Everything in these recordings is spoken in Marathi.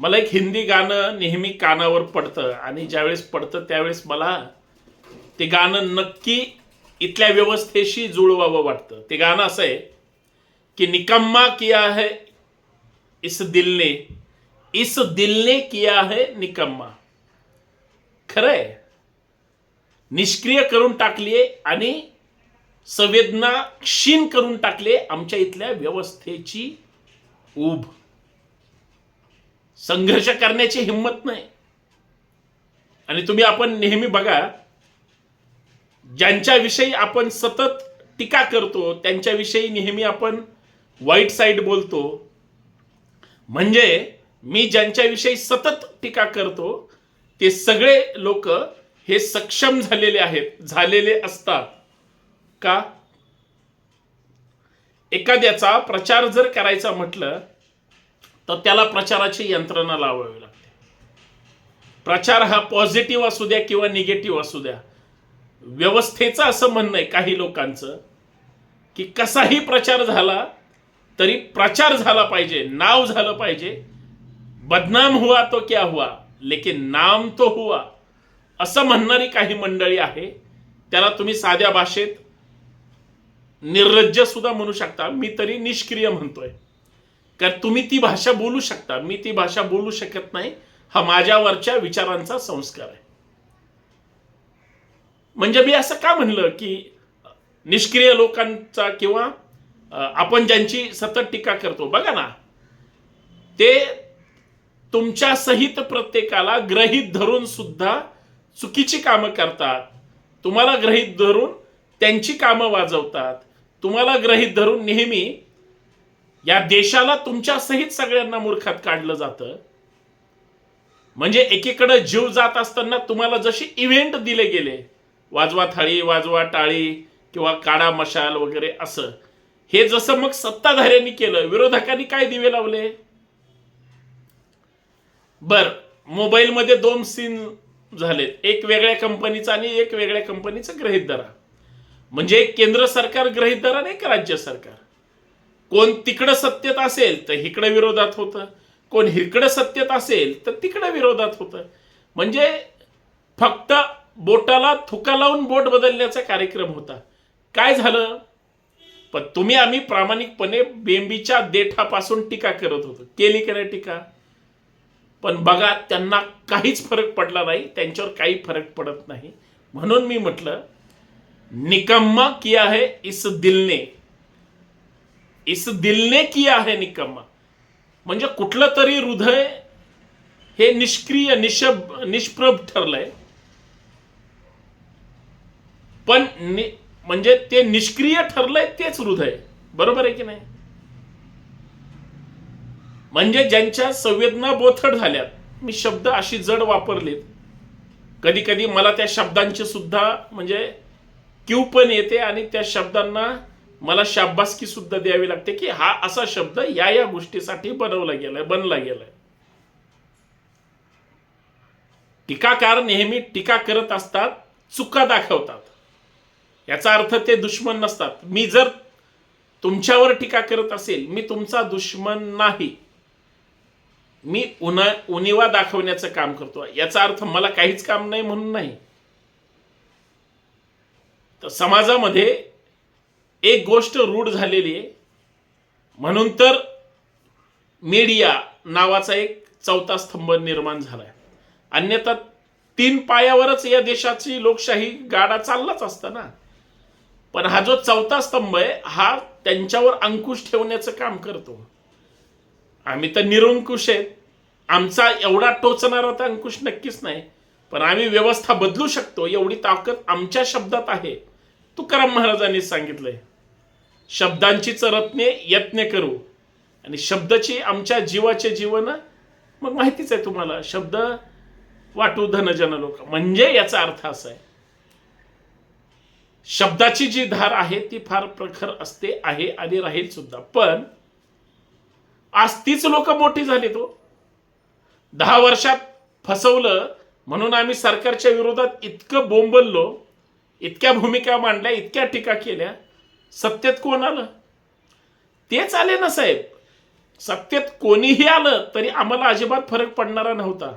मला एक हिंदी गाणं नेहमी कानावर पडतं आणि ज्यावेळेस पडतं त्यावेळेस मला ते गाणं नक्की इथल्या व्यवस्थेशी जुळवावं वाटतं. ते गाणं असं आहे की निकम्मा किया है इस दिल ने. इस दिल ने किया है निकम्मा. खरंय निष्क्रिय करून टाकलीये आणि संवेदना क्षीण करून टाकले आमच्या इथल्या व्यवस्थेची ऊब. संघर्ष करण्याची हिंमत नाही. आणि तुम्ही आपण नेहमी बघा ज्यांच्याविषयी आपण सतत टीका करतो त्यांच्याविषयी नेहमी आपण वाईट साईड बोलतो. म्हणजे मी ज्यांच्याविषयी सतत टीका करतो ते सगळे लोक हे सक्षम झालेले आहेत झालेले असतात. का? एखाद्याचा प्रचार जर करायचा म्हटलं तर त्याला प्रचाराची यंत्रणा लावावी लागते. प्रचार हा पॉझिटिव्ह असू द्या किंवा निगेटिव्ह असू द्या व्यवस्थेचं असं म्हणणं आहे काही लोकांचं की कसाही प्रचार झाला तरी प्रचार झाला पाहिजे नाव झालं पाहिजे. बदनाम हुआ तो क्या हुआ? लेकिन नाम तो हुआ. असं म्हणणारी काही मंडळी आहे त्याला तुम्ही साध्या भाषेत निर्लज्ज सुद्धा म्हणू शकता. मी तरी निष्क्रिय म्हणतोय. कारण तुम्ही ती भाषा बोलू शकता. मी ती भाषा बोलू शकत नाही. हा माझ्यावरच्या विचारांचा संस्कार आहे. म्हणजे मी असं का म्हणलं की निष्क्रिय लोकांचा किंवा आपण ज्यांची सतत टीका करतो बघा ना. ते तुमच्या सहित प्रत्येकाला ग्रहित धरून सुद्धा चुकीची कामं करतात. तुम्हाला ग्रहित धरून त्यांची कामं वाजवतात. तुम्हाला ग्रहित धरून नेहमी या देशाला तुमच्या सहित सगळ्यांना मूर्खात काढलं जातं. म्हणजे एकीकडे जीव जात असताना तुम्हाला जशी इव्हेंट दिले गेले वाजवा थाळी वाजवा टाळी किंवा काडा मशाल वगैरे असं हे जसं मग सत्ताधाऱ्यांनी केलं विरोधकांनी काय दिवे लावले? बर मोबाईलमध्ये दोन सीन झालेत एक वेगळ्या कंपनीचा आणि एक वेगळ्या कंपनीचं गृहीत धरा. म्हणजे एक केंद्र सरकार गृहीत धरा आणि का राज्य सरकार. कोण तिकडं सत्तेत असेल तर इकडं विरोधात होतं. कोण इकडं सत्तेत असेल तर तिकडं विरोधात होतं. म्हणजे फक्त बोटाला थुका लावून बोट बदलण्याचा कार्यक्रम होता. काय झालं? पण तुम्ही आम्ही प्रामाणिकपणे बेंबीच्या देठापासून टीका करत होतो. केली का नाही टीका? पण बघा त्यांना काहीच फरक पडला नाही. त्यांच्यावर काही फरक पडत नाही. म्हणून मी म्हटलं निकम्मा किया है इस दिलने इस दिलने किया है निकम्मा। म्हणजे कुठलं तरी हृदय हे निष्क्रिय निशब निष्प्रभ ठरलंय. पण म्हणजे ते निष्क्रिय ठरलंय तेच हृदय. बरोबर आहे की नाही? म्हणजे ज्यांच्या संवेदना बोथड झाल्यात मी शब्द अशी जड वापरलेत. कधी कधी मला त्या शब्दांची सुद्धा म्हणजे क्यू पण येते आणि त्या शब्दांना मला शाब्बासकी सुद्धा द्यावी लागते की हा असा शब्द या या गोष्टीसाठी बनवला गेलाय बनला गेलाय. टीकाकार नेहमी टीका करत असतात चुका दाखवतात. याचा अर्थ ते दुश्मन नसतात. मी जर तुमच्यावर टीका करत असेल मी तुमचा दुश्मन नाही. मी उन्हा उणिवा दाखवण्याचं काम करतो. याचा अर्थ मला काहीच काम नाही म्हणून नाही. तर समाजामध्ये एक गोष्ट रूढ झालेली आहे. म्हणून तर मीडिया नावाचा एक चौथा स्तंभ निर्माण झालाय. अन्यथा तीन पायावरच या देशाची लोकशाही गाडा चाललाच असता ना. पण हा जो चौथा स्तंभ आहे हा त्यांच्यावर अंकुश ठेवण्याचं काम करतो. आम्ही तर निरंकुश आहेत. आमचा एवढा टोचणारा तर अंकुश नक्कीच नाही. पण आम्ही व्यवस्था बदलू शकतो एवढी ताकद आमच्या शब्दात आहे. तुकाराम महाराजांनी सांगितलंय. शब्दांचीच रत्ने यत्न करू. आणि शब्दाची आमच्या जीवाचे जीवन मग माहितीच आहे तुम्हाला शब्द वाटू धनजन लोक. म्हणजे याचा अर्थ असा आहे. शब्दाची जी धार आहे ती फार प्रखर असते आहे आणि राहील सुद्धा. पण आज तीच लोक मोठी झाली तो. दहा वर्षात फसवलं म्हणून आम्ही सरकारच्या विरोधात इतकं बोंबललो इतक्या भूमिका मांडल्या इतक्या टीका केल्या सत्तेत कोण आलं? तेच आले ना साहेब. सत्तेत कोणीही आलं तरी आम्हाला अजिबात फरक पडणारा नव्हता.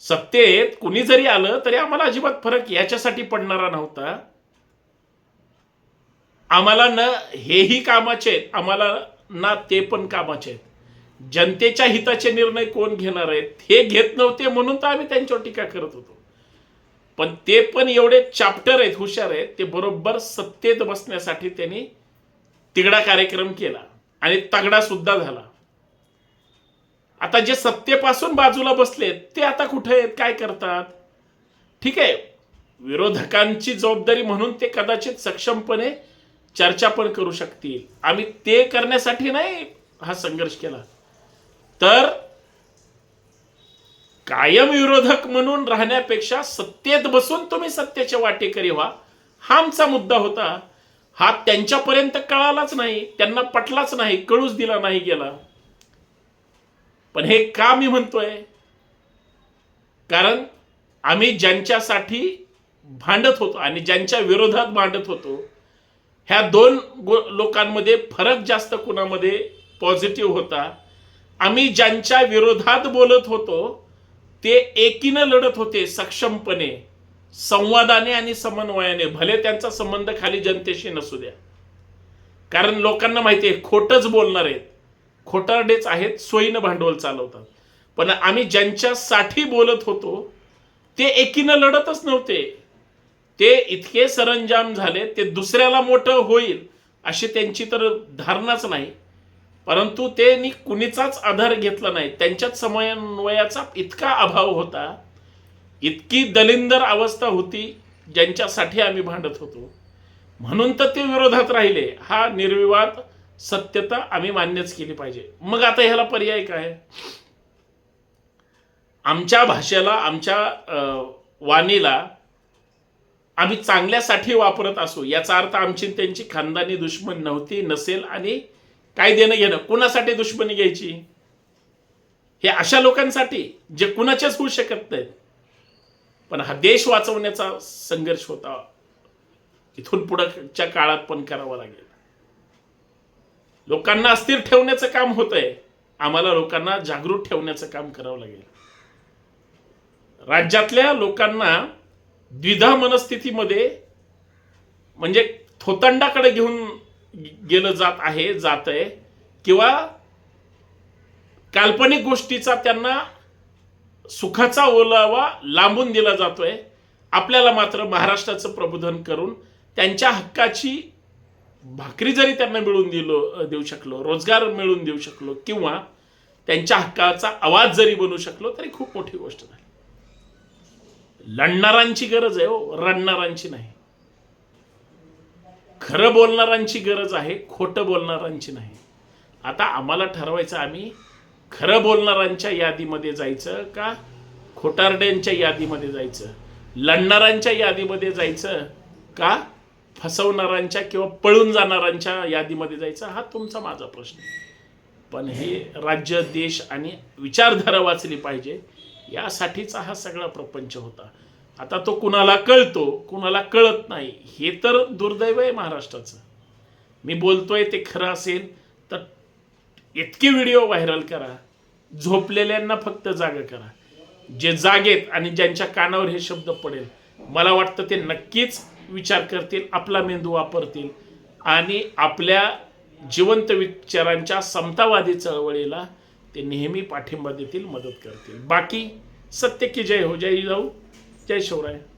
सत्तेत कुणी जरी आलं तरी आम्हाला अजिबात फरक याच्यासाठी पडणारा नव्हता. आम्हाला न हेही कामाचे आहेत आम्हाला ना ते पण कामाचे आहेत. जनतेच्या हिताचे निर्णय कोण घेणार आहेत हे घेत नव्हते म्हणून तर आम्ही त्यांच्यावर टीका करत होतो. पण ते पण एवढे चाप्टर आहेत हुशार आहेत ते बरोबर सत्तेत बसण्यासाठी त्यांनी तिगडा कार्यक्रम केला आणि तगडा सुद्धा झाला. आता जे सत्तेपासून बाजूला बसलेत ते आता कुठे आहेत काय करतात? ठीक आहे विरोधकांची जबाबदारी म्हणून ते कदाचित सक्षमपणे चर्चा पण करू शकतील. आम्ही ते करण्यासाठी नाही हा संघर्ष केला. तर कायम विरोधक म्हणून राहण्यापेक्षा सत्तेत बसून तुम्ही सत्तेच्या वाटेकरी व्हा. हा आमचा मुद्दा होता. हा त्यांच्यापर्यंत कळालाच नाही. त्यांना पटलाच नाही. कळूच दिला नाही गेला. पण हे का मी म्हणतोय? कारण आम्ही ज्यांच्यासाठी भांडत होतो आणि ज्यांच्या विरोधात भांडत होतो ह्या दोन गो- लोकांमध्ये फरक जास्त कुणामध्ये पॉझिटिव्ह होता? आम्ही ज्यांच्या विरोधात बोलत होतो ते एकीनं लढत होते सक्षमपणे संवादाने आणि समन्वयाने भले त्यांचा संबंध खाली जनतेशी नसू द्या. कारण लोकांना माहिती आहे खोटच बोलणार आहेत. खोटारडेच आहेत सोयीनं भांडवल चालवतात. पण आम्ही ज्यांच्यासाठी बोलत होतो ते एकीनं लढतच नव्हते. ते इतके सरंजाम झाले ते दुसऱ्याला मोठं होईल अशी त्यांची तर धारणाच नाही. परंतु त्यांनी कुणीचाच आधार घेतला नाही. त्यांच्यात समन्वयाचा इतका अभाव होता इतकी दलिंदर अवस्था होती ज्यांच्यासाठी आम्ही भांडत होतो. म्हणून तर ते विरोधात राहिले. हा निर्विवाद सत्यता आम्ही मान्यच केली पाहिजे. मग आता ह्याला पर्याय काय? आमच्या भाषेला आमच्या अं, वाणीला आम्ही चांगल्यासाठी वापरत असू याचा अर्थ आमची त्यांची खानदानी दुश्मन नव्हती नसेल आणि काय देणं घेणं? कुणासाठी दुश्मनी घ्यायची? हे अशा लोकांसाठी जे कुणाच्याच होऊ शकत नाहीत. पण हा देश वाचवण्याचा संघर्ष होता. इथून पुढच्या काळात पण करावा लागेल. लोकांना अस्थिर ठेवण्याचं काम होत आहे आम्हाला लोकांना जागृत ठेवण्याचं काम करावं लागेल. राज्यातल्या लोकांना द्विधा मनस्थितीमध्ये म्हणजे थोतंडाकडे घेऊन गेलं जात आहे जात आहे. किंवा काल्पनिक गोष्टीचा त्यांना सुखाचा ओलावा लांबून दिला जातोय. आपल्याला मात्र महाराष्ट्राचं प्रबोधन करून त्यांच्या हक्काची भाकरी जरी त्यांना मिळून दिलो देऊ शकलो रोजगार मिळून देऊ शकलो किंवा त्यांच्या हक्काचा आवाज जरी बनू शकलो तरी खूप मोठी गोष्ट झाली. लढणारांची गरज आहे हो रडणारांची नाही. खरं बोलणारांची गरज आहे खोटं बोलणारांची नाही. आता आम्हाला ठरवायचं आम्ही खरं बोलणारांच्या यादीमध्ये जायचं का खोटारड्यांच्या यादीमध्ये जायचं? लढणारांच्या यादीमध्ये जायचं का फसवणारांच्या किंवा पळून जाणाऱ्यांच्या यादीमध्ये जायचं? हा तुमचा माझा प्रश्न पण हे राज्य देश आणि विचारधारा वाचली पाहिजे यासाठीचा हा सगळा प्रपंच होता. आता तो कुणाला कळतो कुणाला कळत नाही हे तर दुर्दैव आहे महाराष्ट्राचं. मी बोलतोय ते खरं असेल तर इतके व्हिडिओ व्हायरल करा झोपलेल्यांना फक्त जाग करा. जे जागेत आणि ज्यांच्या कानावर हे शब्द पडेल मला वाटतं ते नक्कीच विचार करतील आपला मेंदू वापरतील आणि आपल्या जिवंत विचारांच्या समतावादी चळवळीला ते नेहमी पाठिंबा देतील मदत करतील. बाकी सत्य की जय हो जय जाऊ. जय शिवराय.